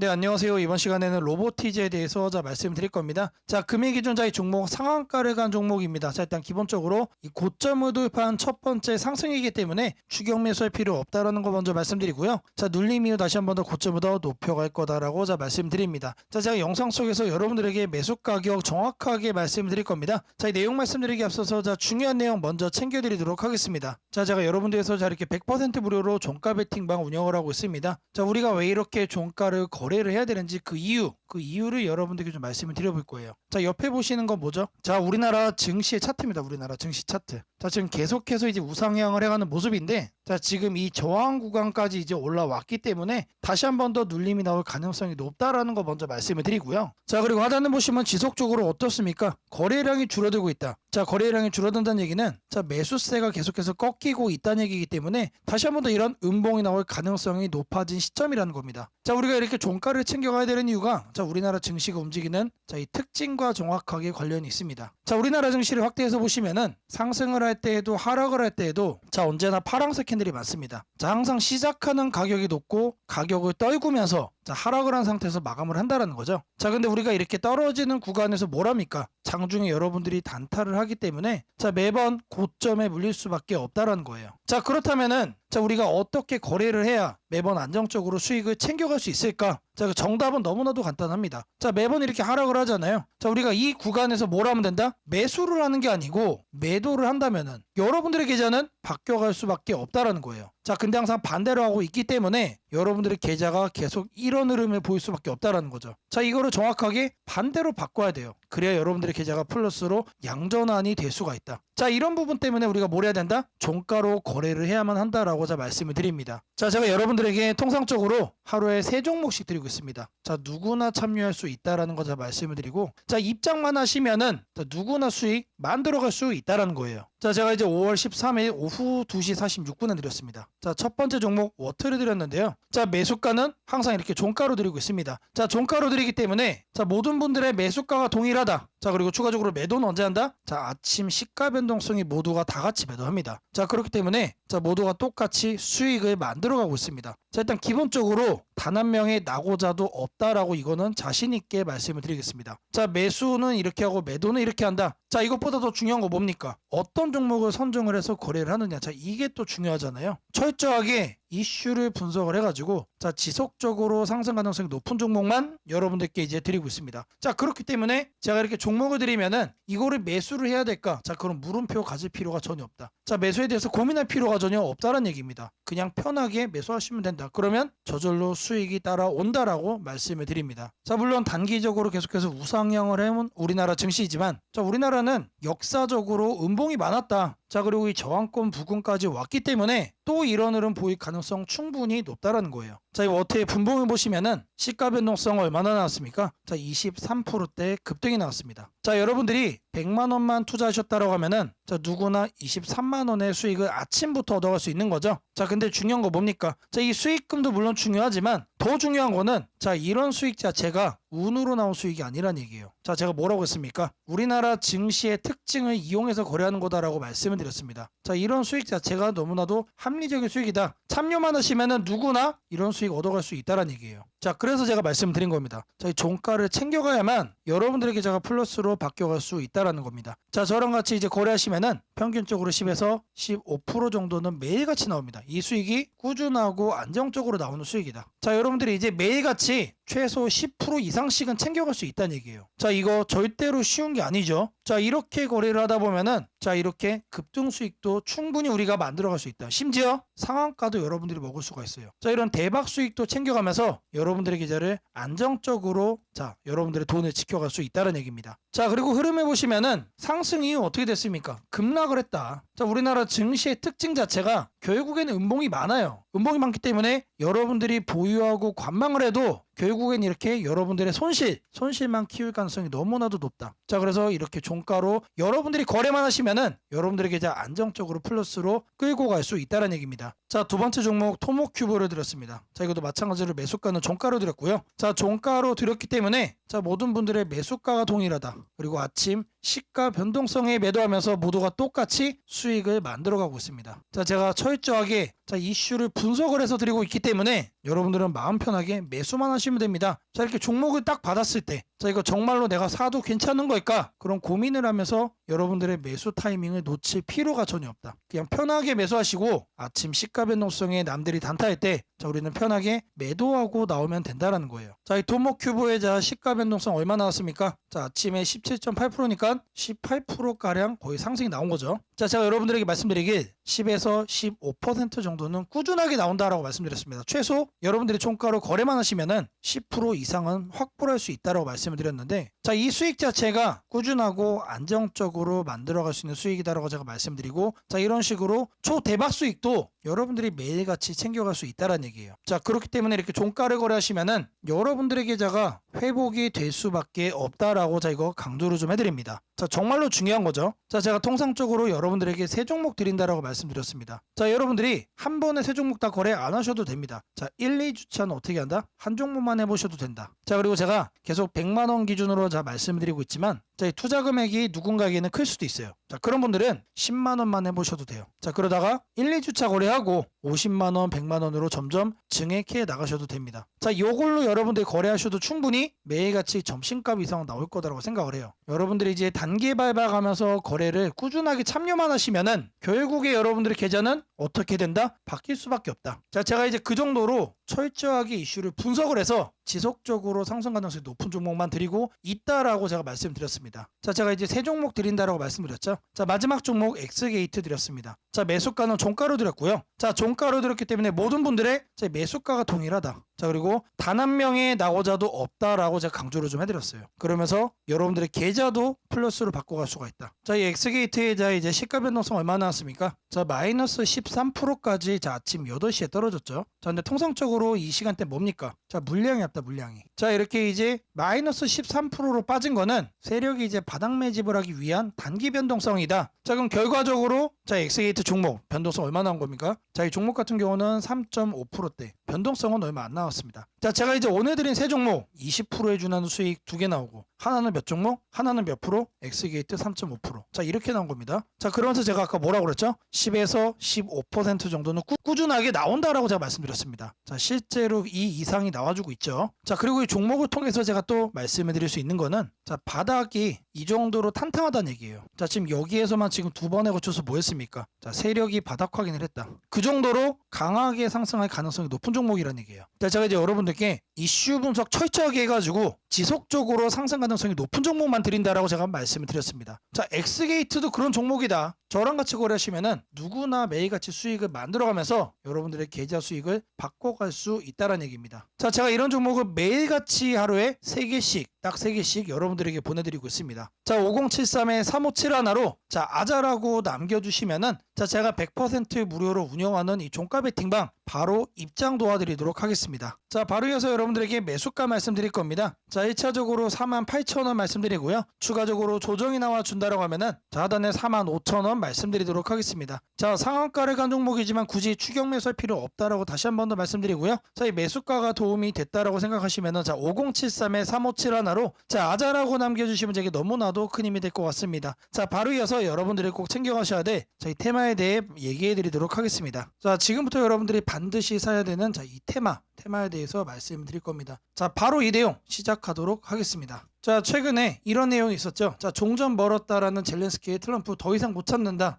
네, 안녕하세요. 이번 시간에는 로보티즈에 대해서 자 말씀드릴 겁니다. 자, 금일 기준자의 종목 상한가를 간 종목입니다. 자, 일단 기본적으로 이 고점을 도입한 첫 번째 상승이기 때문에 추격 매수할 필요 없다라는 거 먼저 말씀드리고요. 자, 눌림 이후 다시 한 번 더 고점을 더 높여갈 거다라고 자 말씀드립니다. 자, 제가 영상 속에서 여러분들에게 매수 가격 정확하게 말씀드릴 겁니다. 자, 이 내용 말씀드리기 앞서서 자 중요한 내용 먼저 챙겨드리도록 하겠습니다. 자, 제가 여러분들에서 자 이렇게 100% 무료로 종가 베팅방 운영을 하고 있습니다. 자, 우리가 왜 이렇게 종가를 거래 를 해야 되는지 그 이유, 그 이유를 여러분들께 좀 말씀을 드려볼 거예요. 자, 옆에 보시는 건 뭐죠? 자, 우리나라 증시의 차트입니다. 우리나라 증시 차트. 자, 지금 계속해서 이제 우상향을 해가는 모습인데, 자, 지금 이 저항 구간까지 이제 올라왔기 때문에 다시 한 번 더 눌림이 나올 가능성이 높다라는 거 먼저 말씀을 드리고요. 자, 그리고 하단을 보시면 지속적으로 어떻습니까? 거래량이 줄어들고 있다. 자, 거래량이 줄어든다는 얘기는 자, 매수세가 계속해서 꺾이고 있다는 얘기이기 때문에 다시 한 번 더 이런 음봉이 나올 가능성이 높아진 시점이라는 겁니다. 자, 우리가 이렇게 종가를 챙겨가야 되는 이유가 자, 우리나라 증시가 움직이는 자, 이 특징과 정확하게 관련이 있습니다. 자, 우리나라 증시를 확대해서 보시면은 상승을 할 때에도 하락을 할 때에도 자, 언제나 파랑색 캔들이 많습니다. 자, 항상 시작하는 가격이 높고 가격을 떨구면서 자, 하락을 한 상태에서 마감을 한다라는 거죠. 자, 근데 우리가 이렇게 떨어지는 구간에서 뭘 합니까? 장중에 여러분들이 단타를 하기 때문에 자, 매번 고점에 물릴 수밖에 없다라는 거예요. 자, 그렇다면은 자, 우리가 어떻게 거래를 해야 매번 안정적으로 수익을 챙겨갈 수 있을까? 자, 그 정답은 너무나도 간단합니다. 자, 매번 이렇게 하락을 하잖아요. 자, 우리가 이 구간에서 뭘 하면 된다? 매수를 하는 게 아니고 매도를 한다면은 여러분들의 계좌는 바뀌어갈 수밖에 없다라는 거예요. 자, 근데 항상 반대로 하고 있기 때문에 여러분들의 계좌가 계속 이런 흐름을 보일 수밖에 없다라는 거죠. 자, 이거를 정확하게 반대로 바꿔야 돼요. 그래야 여러분들의 계좌가 플러스로 양전환이 될 수가 있다. 자, 이런 부분 때문에 우리가 뭘 해야 된다? 종가로 거래를 해야만 한다라고 자 말씀을 드립니다. 자, 제가 여러분들에게 통상적으로 하루에 세 종목씩 드리고 있습니다. 자, 누구나 참여할 수 있다라는 거자 말씀을 드리고 자, 입장만 하시면은 자, 누구나 수익 만들어갈 수 있다라는 거예요. 자, 제가 이제 5월 13일 오후 2시 46분에 드렸습니다. 자, 첫 번째 종목 워터를 드렸는데요. 자, 매수가는 항상 이렇게 종가로 드리고 있습니다. 자, 종가로 드리기 때문에 자, 모든 분들의 매수가가 동일하다. 자, 그리고 추가적으로 매도는 언제 한다? 자, 아침 시가 변동성이 모두가 다 같이 매도합니다. 자, 그렇기 때문에 자, 모두가 똑같이 수익을 만들어 가고 있습니다. 자, 일단 기본적으로 단 한 명의 낙오자도 없다라고 이거는 자신 있게 말씀을 드리겠습니다. 자, 매수는 이렇게 하고 매도는 이렇게 한다. 자, 이것보다 더 중요한 거 뭡니까? 어떤 종목을 선정을 해서 거래를 하느냐. 자, 이게 또 중요하잖아요. 철저하게 이슈를 분석을 해가지고 자 지속적으로 상승 가능성이 높은 종목만 여러분들께 이제 드리고 있습니다. 자 그렇기 때문에 제가 이렇게 종목을 드리면은 이거를 매수를 해야 될까? 자 그럼 물음표 가질 필요가 전혀 없다. 자 매수에 대해서 고민할 필요가 전혀 없다는 얘기입니다. 그냥 편하게 매수하시면 된다. 그러면 저절로 수익이 따라온다라고 말씀을 드립니다. 자 물론 단기적으로 계속해서 우상향을 해온 우리나라 증시이지만 자 우리나라는 역사적으로 음봉이 많았다. 자 그리고 이 저항권 부근까지 왔기 때문에 또 이런 흐름 보일 가능성 충분히 높다라는 거예요. 자, 이 워터의 분봉을 보시면은 시가 변동성 얼마나 나왔습니까? 자, 23%대 급등이 나왔습니다. 자, 여러분들이 100만 원만 투자하셨다라고 하면은 자, 누구나 23만 원의 수익을 아침부터 얻어갈 수 있는 거죠. 자, 근데 중요한 거 뭡니까? 자, 이 수익금도 물론 중요하지만 더 중요한 거는 자, 이런 수익 자체가 운으로 나온 수익이 아니란 얘기예요. 자, 제가 뭐라고 했습니까? 우리나라 증시의 특징을 이용해서 거래하는 거다라고 말씀을 드렸습니다. 자, 이런 수익 자체가 너무나도 합리적인 수익이다. 참여만 하시면은 누구나 이런 수익 얻어갈 수 있다란 얘기예요. 자, 그래서 제가 말씀드린 겁니다. 자, 이 종가를 챙겨가야만 여러분들의 계좌가 플러스로 바뀌어갈 수 있다라는 겁니다. 자, 저랑 같이 이제 거래하시면은 평균적으로 10에서 15% 정도는 매일같이 나옵니다. 이 수익이 꾸준하고 안정적으로 나오는 수익이다. 자, 여러분들이 이제 매일같이 최소 10% 이상씩은 챙겨갈 수 있다는 얘기예요. 자, 이거 절대로 쉬운 게 아니죠. 자, 이렇게 거래를 하다 보면은 자, 이렇게 급등 수익도 충분히 우리가 만들어갈 수 있다. 심지어 상한가도 여러분들이 먹을 수가 있어요. 자, 이런 대박 수익도 챙겨가면서 여러분들의 계좌를 안정적으로 자, 여러분들의 돈을 지켜갈 수 있다는 얘기입니다. 자, 그리고 흐름에 보시면은 상승 이후 어떻게 됐습니까? 급락을 했다. 자, 우리나라 증시의 특징 자체가 결국에는 음봉이 많아요. 음봉이 많기 때문에 여러분들이 보유하고 관망을 해도 결국엔 이렇게 여러분들의 손실, 손실만 키울 가능성이 너무나도 높다. 자, 그래서 이렇게 종가로 여러분들이 거래만 하시면은 여러분들의 계좌 안정적으로 플러스로 끌고 갈 수 있다는 얘기입니다. 자, 두 번째 종목 토모큐브를 드렸습니다. 자, 이것도 마찬가지로 매수가는 종가로 드렸고요. 자, 종가로 드렸기 때문에 자, 모든 분들의 매수가가 동일하다. 그리고 아침 시가 변동성에 매도하면서 모두가 똑같이 수익을 만들어가고 있습니다. 자, 제가 철저하게 자, 이슈를 분석을 해서 드리고 있기 때문에 여러분들은 마음 편하게 매수만 하시면 됩니다. 자 이렇게 종목을 딱 받았을 때, 자 이거 정말로 내가 사도 괜찮은 걸까? 그런 고민을 하면서 여러분들의 매수 타이밍을 놓칠 필요가 전혀 없다. 그냥 편하게 매수하시고 아침 시가 변동성에 남들이 단타할 때, 자 우리는 편하게 매도하고 나오면 된다라는 거예요. 자 이 도모 큐브의 자 시가 변동성 얼마 나왔습니까? 자 아침에 17.8%니까 18% 가량 거의 상승이 나온 거죠. 자 제가 여러분들에게 말씀드리길 10에서 15% 정도는 꾸준하게 나온다라고 말씀드렸습니다. 최소 여러분들이 총가로 거래만 하시면은 10% 이상은 확보할 수 있다라고 말씀을 드렸는데 자 이 수익 자체가 꾸준하고 안정적으로 만들어갈 수 있는 수익이다라고 제가 말씀드리고 자 이런 식으로 초대박 수익도 여러분들이 매일같이 챙겨갈 수 있다라는 얘기예요. 자 그렇기 때문에 이렇게 종가를 거래하시면은 여러분들의 계좌가 회복이 될 수밖에 없다라고 자 이거 강조를 좀 해드립니다. 자 정말로 중요한 거죠. 자 제가 통상적으로 여러분들에게 세 종목 드린다라고 말씀드렸습니다. 자 여러분들이 한 번에 세 종목 다 거래 안 하셔도 됩니다. 자 1, 2주차는 어떻게 한다? 한 종목만 해보셔도 된다. 자 그리고 제가 계속 100만 원 기준으로 자 말씀드리고 있지만 자, 이 투자 금액이 누군가에게는 클 수도 있어요. 자, 그런 분들은 10만 원만 해보셔도 돼요. 자, 그러다가 1, 2주차 거래하고 50만 원, 100만 원으로 점점 증액해 나가셔도 됩니다. 자, 요걸로 여러분들이 거래하셔도 충분히 매일같이 점심값 이상 나올 거다라고 생각을 해요. 여러분들이 이제 단계 밟아가면서 거래를 꾸준하게 참여만 하시면은 결국에 여러분들의 계좌는 어떻게 된다? 바뀔 수밖에 없다. 자, 제가 이제 그 정도로 철저하게 이슈를 분석을 해서 지속적으로 상승 가능성이 높은 종목만 드리고 있다라고 제가 말씀드렸습니다. 자, 제가 이제 세 종목 드린다라고 말씀드렸죠. 자, 마지막 종목 엑스게이트 드렸습니다. 자, 매수가는 종가로 드렸고요. 자, 종가로 드렸기 때문에 모든 분들의 자, 매수가가 동일하다. 자, 그리고 단 한 명의 나고자도 없다라고 제가 강조를 좀 해드렸어요. 그러면서 여러분들의 계좌도 플러스로 바꿔갈 수가 있다. 자, 이 엑스게이트의 자 이제 시가 변동성 얼마나 나왔습니까? 자, 마이너스 13%까지 자 아침 8시에 떨어졌죠. 자, 근데 통상적으로 이 시간대 뭡니까? 자, 물량이 없다, 물량이. 자, 이렇게 이제 마이너스 13%로 빠진 거는 세력이 이제 바닥 매집을 하기 위한 단기 변동성이다. 자, 그럼 결과적으로 자, 엑스게이트 종목 변동성 얼마 나온 겁니까? 자, 이 종목 같은 경우는 3.5%대. 변동성은 얼마 안 나왔습니다. 자, 제가 이제 오늘 드린 세 종목 20% 해주는 수익 두 개 나오고 하나는 몇 종목? 하나는 몇 프로? 엑스게이트 3.5%. 자, 이렇게 나온 겁니다. 자, 그러면서 제가 아까 뭐라고 그랬죠? 10에서 15% 정도는 꾸, 꾸준하게 나온다라고 제가 말씀드렸습니다. 자, 실제로 이 이상이 나와주고 있죠. 자, 그리고 이 종목을 통해서 제가 또 말씀을 드릴 수 있는 거는 자, 바닥이 이 정도로 탄탄하다는 얘기예요. 자, 지금 여기에서만 지금 두 번에 걸쳐서 뭐 했습니까? 자, 세력이 바닥 확인을 했다. 그 정도로 강하게 상승할 가능성이 높은 종목이라는 얘기예요. 자, 제가 이제 여러분들께 이슈 분석 철저하게 해가지고 지속적으로 상승 가능 성이 높은 종목만 드린다라고 제가 말씀을 드렸습니다. 자, 엑스게이트도 그런 종목이다. 저랑 같이 거래하시면은 누구나 매일같이 수익을 만들어가면서 여러분들의 계좌 수익을 바꿔갈 수 있다는 얘기입니다. 자, 제가 이런 종목을 매일같이 하루에 3개씩, 딱 3개씩 여러분들에게 보내드리고 있습니다. 자, 5073에 3571로 자, 아자라고 남겨주시면은 자, 제가 100% 무료로 운영하는 이 종가 베팅방 바로 입장 도와드리도록 하겠습니다. 자, 바로 이어서 여러분들에게 매수가 말씀드릴 겁니다. 자, 1차적으로 48,000원 말씀드리고요. 추가적으로 조정이 나와 준다라고 하면은 자, 하단에 45,000원 말씀드리도록 하겠습니다. 자, 상한가를 간 종목이지만 굳이 추격 매수할 필요 없다라고 다시 한 번 더 말씀드리고요. 자, 이 매수가가 도움이 됐다라고 생각하시면은 자, 5073에 357 하나로 자, 아자라고 남겨주시면 제게 너무나도 큰 힘이 될 것 같습니다. 자, 바로 이어서 여러분들이 꼭 챙겨가셔야 돼. 자, 이 테마에 대해 얘기해드리도록 하겠습니다. 자, 지금부터 여러분들이 반드시 사야 되는 자, 이 테마, 테마에 대해서 말씀드릴 겁니다. 자, 바로 이 내용 시작하도록 하겠습니다. 자, 최근에 이런 내용이 있었죠. 자, 종전 멀었다라는 젤렌스키의 트럼프 더 이상 못 참는다.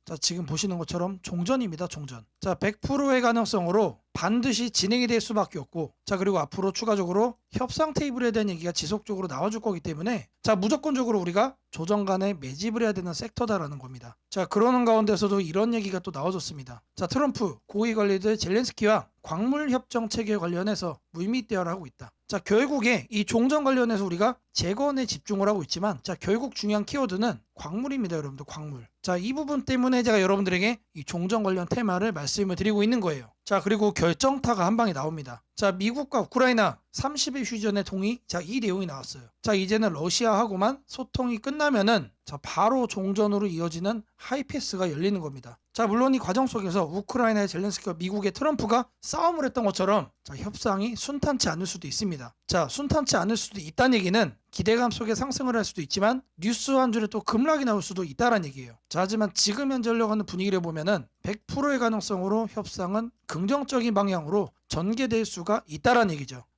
자, 지금 보시는 것처럼 종전입니다, 종전. 자, 100%의 가능성으로 반드시 진행이 될 수밖에 없고, 자, 그리고 앞으로 추가적으로 협상 테이블에 대한 얘기가 지속적으로 나와줄 거기 때문에, 자, 무조건적으로 우리가 조정 간에 매집을 해야 되는 섹터다라는 겁니다. 자, 그러는 가운데서도 이런 얘기가 또 나와줬습니다. 자, 트럼프 고위 관리들 젤렌스키와 광물 협정 체계 관련해서 물밑 대화를 하고 있다. 자, 결국에 이 종전 관련해서 우리가 재건에 집중을 하고 있지만, 자, 결국 중요한 키워드는 광물입니다, 여러분들 광물. 자, 이 부분 때문에 제가 여러분들에게 이 종전 관련 테마를 말씀을 드리고 있는 거예요. 자, 그리고 결정타가 한 방에 나옵니다. 자, 미국과 우크라이나 30일 휴전의 동의. 자, 이 내용이 나왔어요. 자, 이제는 러시아하고만 소통이 끝나면은 자, 바로 종전으로 이어지는 하이패스가 열리는 겁니다. 자, 물론 이 과정 속에서 우크라이나의 젤렌스키와 미국의 트럼프가 싸움을 했던 것처럼 자, 협상이 순탄치 않을 수도 있습니다. 자, 순탄치 않을 수도 있다는 얘기는 기대감 속에 상승을 할 수도 있지만 뉴스 한 줄에 또 급락이 나올 수도 있다는 얘기예요. 자, 하지만 지금 현재 흘러가는 분위기를 보면은 100%의 가능성으로 협상은 긍정적인 방향으로 전개될 수가 있다라는 얘기죠.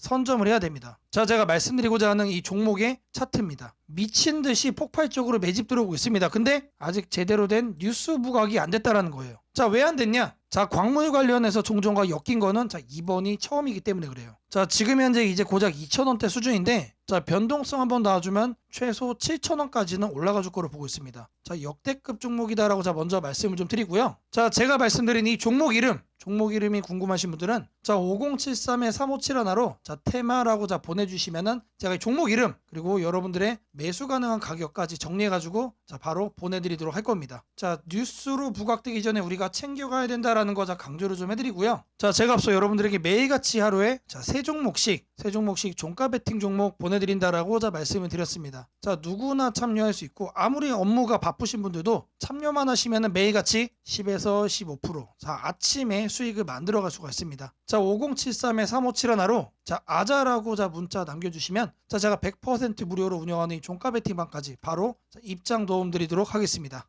선점을 해야 됩니다. 자 제가 말씀드리고자 하는 이 종목의 차트입니다. 미친 듯이 폭발적으로 매집 들어오고 있습니다. 근데 아직 제대로 된 뉴스 부각이 안 됐다라는 거예요. 자 왜 안 됐냐? 자 광물 관련해서 종전과 엮인 거는 자 이번이 처음이기 때문에 그래요. 자 지금 현재 이제 고작 2,000원대 수준인데 자 변동성 한번 놔주면 최소 7,000원까지는 올라가 줄 거로 보고 있습니다. 자 역대급 종목이다라고 자 먼저 말씀을 좀 드리고요. 자 제가 말씀드린 이 종목 이름 종목 이름이 궁금하신 분들은 자 5073에 357 하나로 자 테마라고 자 보내주시면은 제가 이 종목 이름 그리고 여러분들의 매수 가능한 가격까지 정리해가지고 자 바로 보내드리도록 할 겁니다. 자 뉴스로 부각되기 전에 우리가 챙겨가야 된다라는 거자 강조를 좀 해드리고요. 자 제가 앞서 여러분들에게 매일같이 하루에 자세 종목씩 세 종목씩 종가 베팅 종목 보내드린다라고 자 말씀을 드렸습니다. 자 누구나 참여할 수 있고 아무리 업무가 바쁘신 분들도 참여만 하시면은 매일같이 10에서 15%자 아침에 수익을 만들어갈 수가 있습니다. 자 5073에 357 하나로 자 아자라고 자 문자 남겨주시면 자 제가 100% 무료로 운영하는 이 종가 베팅방까지 바로 자, 입장 도움 드리도록 하겠습니다.